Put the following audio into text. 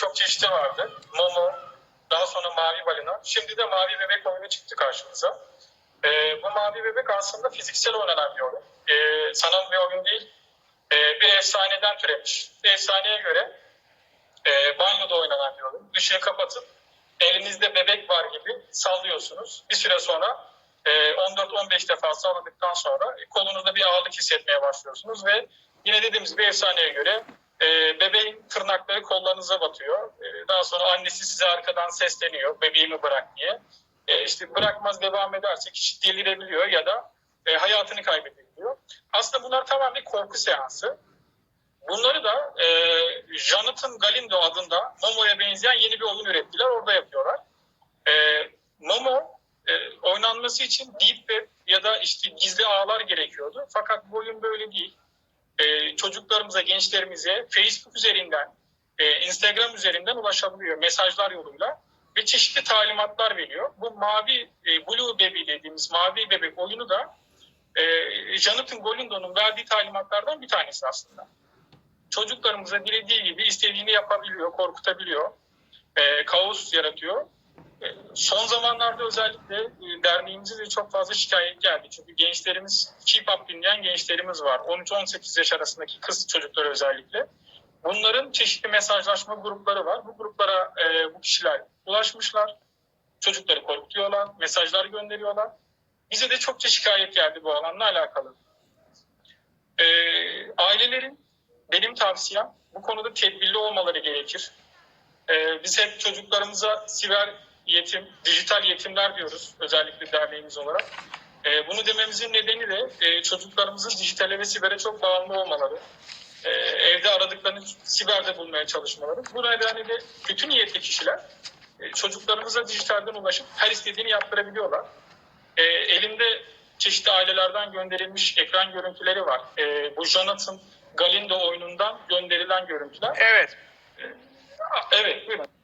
e, birçok çeşidi vardı. Momo, daha sonra Mavi Balina. Şimdi de Mavi Bebek oyunu çıktı karşımıza. E, bu Mavi Bebek aslında fiziksel oynanan bir oyun. E, sanal bir oyun değil. E, bir efsaneden türemiş. Bir efsaneye göre e, banyoda oynanan bir oyun. Işığı kapatıp elinizde bebek var gibi sallıyorsunuz. Bir süre sonra e, 14-15 defa salladıktan sonra e, kolunuzda bir ağırlık hissetmeye başlıyorsunuz ve yine dediğimiz bir efsaneye göre e, bebeğin tırnakları kollarınıza batıyor. E, daha sonra annesi size arkadan sesleniyor bebeğimi bırak diye. E, işte bırakmaz devam ederse kişi delirebiliyor ya da e, hayatını kaybedebiliyor. Aslında bunlar tamamen korku seansı. Bunları da e, Jonathan Galindo adında Momo'ya benzeyen yeni bir oyun ürettiler. Orada yapıyorlar. E, Momo e, oynanması için deep web ya da işte gizli ağlar gerekiyordu. Fakat bu oyun böyle değil. E, çocuklarımıza, gençlerimize Facebook üzerinden, e, Instagram üzerinden ulaşabiliyor mesajlar yoluyla ve çeşitli talimatlar veriyor. Bu mavi e, Blue Baby dediğimiz mavi bebek oyunu da e, Jonathan Galindo'nun verdiği talimatlardan bir tanesi aslında çocuklarımıza dilediği gibi istediğini yapabiliyor, korkutabiliyor, e, kaos yaratıyor. E, son zamanlarda özellikle e, derneğimize de çok fazla şikayet geldi. Çünkü gençlerimiz, keep up dinleyen gençlerimiz var. 13-18 yaş arasındaki kız çocukları özellikle. Bunların çeşitli mesajlaşma grupları var. Bu gruplara e, bu kişiler ulaşmışlar. Çocukları korkutuyorlar, mesajlar gönderiyorlar. Bize de çokça şikayet geldi bu alanla alakalı. E, ailelerin benim tavsiyem bu konuda tedbirli olmaları gerekir. Ee, biz hep çocuklarımıza siber yetim, dijital yetimler diyoruz özellikle derneğimiz olarak. Ee, bunu dememizin nedeni de e, çocuklarımızın dijitale ve sibere çok bağımlı olmaları. Ee, evde aradıklarını siberde bulmaya çalışmaları. Bu nedenle de kötü niyetli kişiler e, çocuklarımıza dijitalden ulaşıp her istediğini yaptırabiliyorlar. E, elimde çeşitli ailelerden gönderilmiş ekran görüntüleri var. E, bu Jonathan Galindo oyunundan gönderilen görüntüler. Evet. Evet, buyurun.